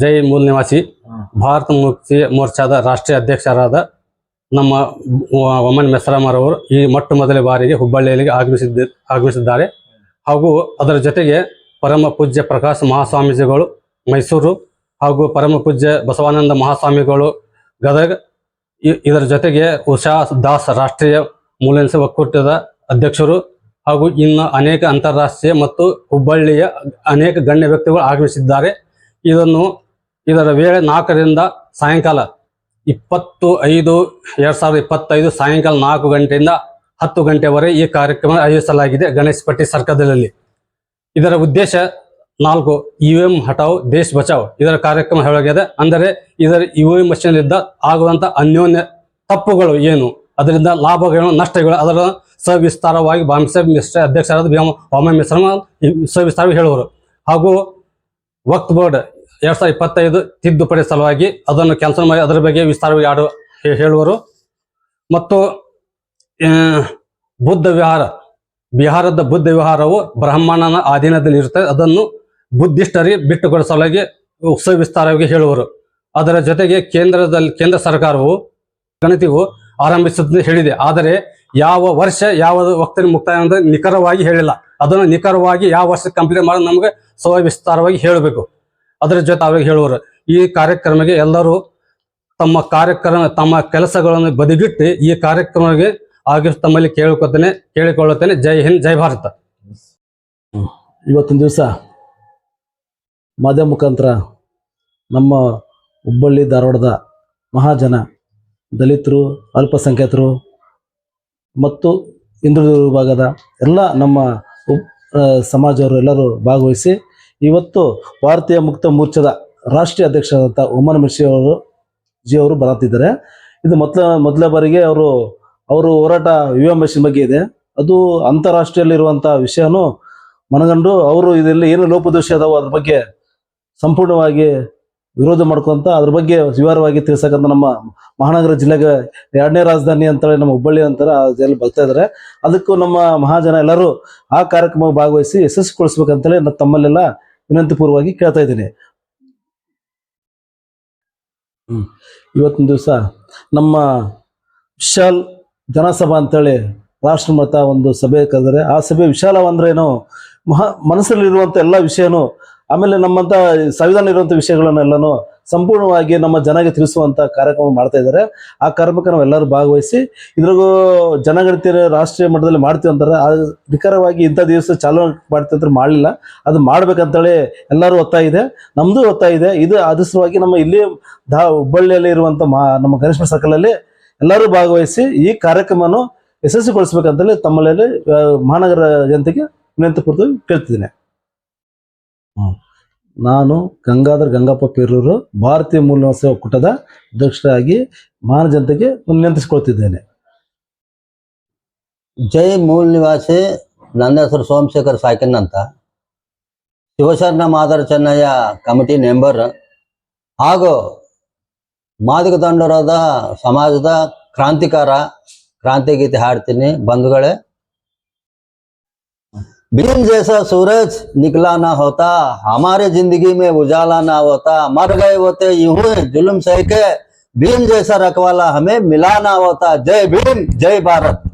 ಜೈ ಮೂಲ ನಿವಾಸಿ. ಭಾರತ ಮುಕ್ತಿ ಮೋರ್ಚಾದ ರಾಷ್ಟ್ರೀಯ ಅಧ್ಯಕ್ಷರಾದ ನಮ್ಮ ಒಮನ್ ವಮನ್ ಮೆಸ್ರಾಮರವರು ಈ ಮೊಟ್ಟ ಮೊದಲ ಬಾರಿಗೆ ಹುಬ್ಬಳ್ಳಿಯಲ್ಲಿ ಆಗಮಿಸಿದ್ದ ಆಗಮಿಸಿದ್ದಾರೆ. ಹಾಗೂ ಅದರ ಜೊತೆಗೆ ಪರಮ ಪೂಜ್ಯ ಪ್ರಕಾಶ್ ಮಹಾಸ್ವಾಮೀಜಿಗಳು ಮೈಸೂರು ಹಾಗೂ ಪರಮ ಪೂಜ್ಯ ಬಸವಾನಂದ ಮಹಾಸ್ವಾಮಿಗಳು ಗದಗ. ಇದರ ಜೊತೆಗೆ ಉಷಾ ದಾಸ್ ರಾಷ್ಟ್ರೀಯ ಮೂಲನಿಸ ಒಕ್ಕೂಟದ ಅಧ್ಯಕ್ಷರು ಹಾಗೂ ಇನ್ನು ಅನೇಕ ಅಂತಾರಾಷ್ಟ್ರೀಯ ಮತ್ತು ಹುಬ್ಬಳ್ಳಿಯ ಅನೇಕ ಗಣ್ಯ ವ್ಯಕ್ತಿಗಳು ಆಗಮಿಸಿದ್ದಾರೆ. ಇದನ್ನು ಇದರ ವೇಳೆ ನಾಲ್ಕರಿಂದ ಸಾಯಂಕಾಲ ಇಪ್ಪತ್ತು ಐದು, ಎರಡು ಸಾವಿರದ ಇಪ್ಪತ್ತೈದು ಸಾಯಂಕಾಲ ನಾಲ್ಕು ಗಂಟೆಯಿಂದ ಹತ್ತು ಗಂಟೆವರೆಗೆ ಈ ಕಾರ್ಯಕ್ರಮ ಆಯೋಜಿಸಲಾಗಿದೆ ಗಣೇಶ್ ಪಟ್ಟಿ ಸರ್ಕಲ್ನಲ್ಲಿ. ಇದರ ಉದ್ದೇಶ ನಾಲ್ಕು ಯು ಎಂ ಹಟಾವ್ ದೇಶ್ ಬಚಾವ್ ಇದರ ಕಾರ್ಯಕ್ರಮ ಹೇಳಾಗಿದೆ. ಅಂದರೆ ಇದರ ಯು ಎಂ ಮಷೀನ್ನಿಂದ ಆಗುವಂತ ಅನ್ಯೋನ್ಯ ತಪ್ಪುಗಳು ಏನು? ಅದರಿಂದ ಲಾಭಗಳು ನಷ್ಟಗಳು ಅದರ ಸವಿಸ್ತಾರವಾಗಿ ಬಾಂಬೆ ಮಿಶ್ರ ಅಧ್ಯಕ್ಷರಾದ ವಾಮ ಮಿಶ್ರಮ ಸವಿಸ್ತಾರವಾಗಿ ಹೇಳುವರು. ಹಾಗೂ ವಕ್ತ್ ಬೋರ್ಡ್ ಎರಡ್ ಸಾವಿರದ ಇಪ್ಪತ್ತೈದು ತಿದ್ದುಪಡಿ ಸಲುವಾಗಿ ಅದನ್ನು ಕ್ಯಾನ್ಸಲ್ ಮಾಡಿ ಅದರ ಬಗ್ಗೆ ವಿಸ್ತಾರವಾಗಿ ಆಡು ಹೇಳುವರು. ಮತ್ತು ಬುದ್ಧ ವಿಹಾರ, ಬಿಹಾರದ ಬುದ್ಧ ವಿಹಾರವು ಬ್ರಾಹ್ಮಣನ ಅಧೀನದಲ್ಲಿ ಇರುತ್ತದೆ ಅದನ್ನು ಬುದ್ಧಿಸ್ಟರಿಗೆ ಬಿಟ್ಟುಕೊಡಿಸಲಾಗಿ ಸವಿಸ್ತಾರವಾಗಿ ಹೇಳುವರು. ಅದರ ಜೊತೆಗೆ ಕೇಂದ್ರದಲ್ಲಿ, ಕೇಂದ್ರ ಸರ್ಕಾರವು ಗಣತಿಗೂ ಆರಂಭಿಸುತ್ತದೆ ಹೇಳಿದೆ. ಆದರೆ ಯಾವ ವರ್ಷ ಯಾವ ವಕ್ತಿನ ಮುಕ್ತಾಯ ಅಂತ ನಿಖರವಾಗಿ ಹೇಳಿಲ್ಲ. ಅದನ್ನು ನಿಖರವಾಗಿ ಯಾವ ವರ್ಷ ಕಂಪ್ಲೀಟ್ ಮಾಡಿ ನಮಗೆ ಸವಿಸ್ತಾರವಾಗಿ ಹೇಳಬೇಕು. ಅದರ ಜೊತೆ ಅವ್ರಿಗೆ ಹೇಳುವರು, ಈ ಕಾರ್ಯಕ್ರಮಕ್ಕೆ ಎಲ್ಲರೂ ತಮ್ಮ ಕಾರ್ಯಕ್ರಮ, ತಮ್ಮ ಕೆಲಸಗಳನ್ನು ಬದಿಗಿಟ್ಟು ಈ ಕಾರ್ಯಕ್ರಮಕ್ಕೆ ಆಗಿ ತಮ್ಮಲ್ಲಿ ಕೇಳ್ಕೊತೇನೆ, ಕೇಳಿಕೊಳ್ಳುತ್ತೇನೆ. ಜೈ ಹಿಂದ್, ಜೈ ಭಾರತ. ಇವತ್ತಿನ ದಿವಸ ಮಾಧ್ಯಮ ಮುಖಾಂತರ ನಮ್ಮ ಹುಬ್ಬಳ್ಳಿ ಧಾರವಾಡದ ಮಹಾಜನ, ದಲಿತರು, ಅಲ್ಪಸಂಖ್ಯಾತರು ಮತ್ತು ಹಿಂದುಳಿದ ವಿಭಾಗದ ಎಲ್ಲ ನಮ್ಮ ಸಮಾಜವರು ಎಲ್ಲರೂ ಭಾಗವಹಿಸಿ ಇವತ್ತು ಭಾರತೀಯ ಮುಕ್ತ ಮೋರ್ಚಾದ ರಾಷ್ಟ್ರೀಯ ಅಧ್ಯಕ್ಷರಾದಂಥ ಉಮನ್ ಮಿಶ್ರಿ ಅವರು, ಜಿ ಅವರು ಬರತ್ತಿದ್ದಾರೆ. ಇದು ಮೊದಲ ಮೊದಲ ಬಾರಿಗೆ ಅವರು ಅವರು ಹೋರಾಟ ಯು ಎಂ ಬಗ್ಗೆ ಇದೆ. ಅದು ಅಂತಾರಾಷ್ಟ್ರೀಯಲ್ಲಿರುವಂಥ ವಿಷಯನೂ ಮನಗಂಡು ಅವರು ಇದರಲ್ಲಿ ಏನು ಲೋಪದೋಷ ಅದಾವೋ ಅದ್ರ ಬಗ್ಗೆ ಸಂಪೂರ್ಣವಾಗಿ ವಿರೋಧ ಮಾಡ್ಕೊಂತ ಅದ್ರ ಬಗ್ಗೆ ವಿವರವಾಗಿ ತಿಳಿಸಕ್ಕಂತ ನಮ್ಮ ಮಹಾನಗರ ಜಿಲ್ಲೆಗೆ ಎರಡನೇ ರಾಜಧಾನಿ ಅಂತೇಳಿ ನಮ್ಮ ಹುಬ್ಬಳ್ಳಿ ಅಂತಾರೆ ಅದೆಲ್ಲ ಬರ್ತಾ ಇದ್ದಾರೆ. ಅದಕ್ಕೂ ನಮ್ಮ ಮಹಾಜನ ಎಲ್ಲರೂ ಆ ಕಾರ್ಯಕ್ರಮ ಭಾಗವಹಿಸಿ ಯಶಸ್ವಿಗೊಳಿಸ್ಬೇಕಂತೇಳಿ ತಮ್ಮಲ್ಲೆಲ್ಲ ವಿನಂತಿ ಪೂರ್ವವಾಗಿ ಕೇಳ್ತಾ ಇದ್ದೀನಿ ಹ್ಮ್. ಇವತ್ತಿನ ದಿವಸ ನಮ್ಮ ವಿಶಾಲ್ ಜನಸಭಾ ಅಂತೇಳಿ ರಾಷ್ಟ್ರಮತ ಒಂದು ಸಭೆ ಕರೆದರೆ ಆ ಸಭೆ ವಿಶಾಲವಂದ್ರೇನು ಮಹಾ ಮನಸ್ಸಲ್ಲಿರುವಂಥ ಎಲ್ಲ ವಿಷಯನೂ ಆಮೇಲೆ ನಮ್ಮಂತ ಸಂವಿಧಾನ ಇರುವಂತ ವಿಷಯಗಳನ್ನೆಲ್ಲನೂ ಸಂಪೂರ್ಣವಾಗಿ ನಮ್ಮ ಜನಗೆ ತಿಳಿಸುವಂತ ಕಾರ್ಯಕ್ರಮ ಮಾಡ್ತಾ ಇದ್ದಾರೆ. ಆ ಕಾರ್ಯಕ್ರಮಕ್ಕೆ ನಾವು ಎಲ್ಲರೂ ಭಾಗವಹಿಸಿ ಇದ್ರಾಗೂ ಜನಗಣತಿ ರಾಷ್ಟ್ರೀಯ ಮಟ್ಟದಲ್ಲಿ ಮಾಡ್ತೀವಿ ಅಂತಾರೆ. ನಿಖರವಾಗಿ ಇಂಥ ದಿವಸ ಚಾಲನೆ ಮಾಡ್ತೀವಿ ಅಂತ ಮಾಡಲಿಲ್ಲ. ಅದು ಮಾಡ್ಬೇಕಂತೇಳಿ ಎಲ್ಲರೂ ಒತ್ತಾಯ ಇದೆ. ನಮ್ಮದು ಒತ್ತಾಯ ಇದೆ. ಇದು ಆದರ್ಶವಾಗಿ ನಮ್ಮ ಇಲ್ಲಿ ದಾ ಹುಬ್ಬಳ್ಳಿಯಲ್ಲಿ ಇರುವಂಥ ಮಾ ನಮ್ಮ ಗಣೇಶ ಸರ್ಕಲಲ್ಲಿ ಎಲ್ಲರೂ ಭಾಗವಹಿಸಿ ಈ ಕಾರ್ಯಕ್ರಮವನ್ನು ಯಶಸ್ವಿಗೊಳಿಸ್ಬೇಕಂತೇಳಿ ತಮ್ಮಲ್ಲಿ ಮಹಾನಗರ ಜನತೆಗೆ ವಿನಂತಿ ಪೂರ್ತಿ ಕೇಳ್ತಿದ್ದೀನಿ. ನಾನು ಗಂಗಾಧರ್ ಗಂಗಪ್ಪ ಪೇರೂರು ಭಾರತೀಯ ಮೂಲ ನಿವಾಸಿ ಒಕ್ಕೂಟದ ಅಧ್ಯಕ್ಷರಾಗಿ ಮಾನ ಜನತೆಗೆ ವಿನಂತಿಸಿಕೊಳ್ತಿದ್ದೇನೆ ಜೈ ಮೂಲ ನಿವಾಸಿ ನನ್ನ ಹೆಸರು ಸೋಮಶೇಖರ್ ಸಾಕಿನ್ ಅಂತ ಶಿವಶರಣ ಮಾದರ ಚೆನ್ನಯ್ಯ ಕಮಿಟಿ ಮೆಂಬರ್. ಹಾಗೂ ಮಾದಕ ದಂಡರಾದ ಸಮಾಜದ ಕ್ರಾಂತಿಕಾರ ಕ್ರಾಂತಿ ಗೀತೆ ಹಾಡ್ತೀನಿ ಬಂಧುಗಳೇ. भीम जैसा सूरज निकला ना होता, हमारे ज़िंदगी में उजाला ना होता, मर गए होते, यूँ जुल्म सह के भीम जैसा रखवाला हमें मिला ना होता। जय भीम, जय भारत।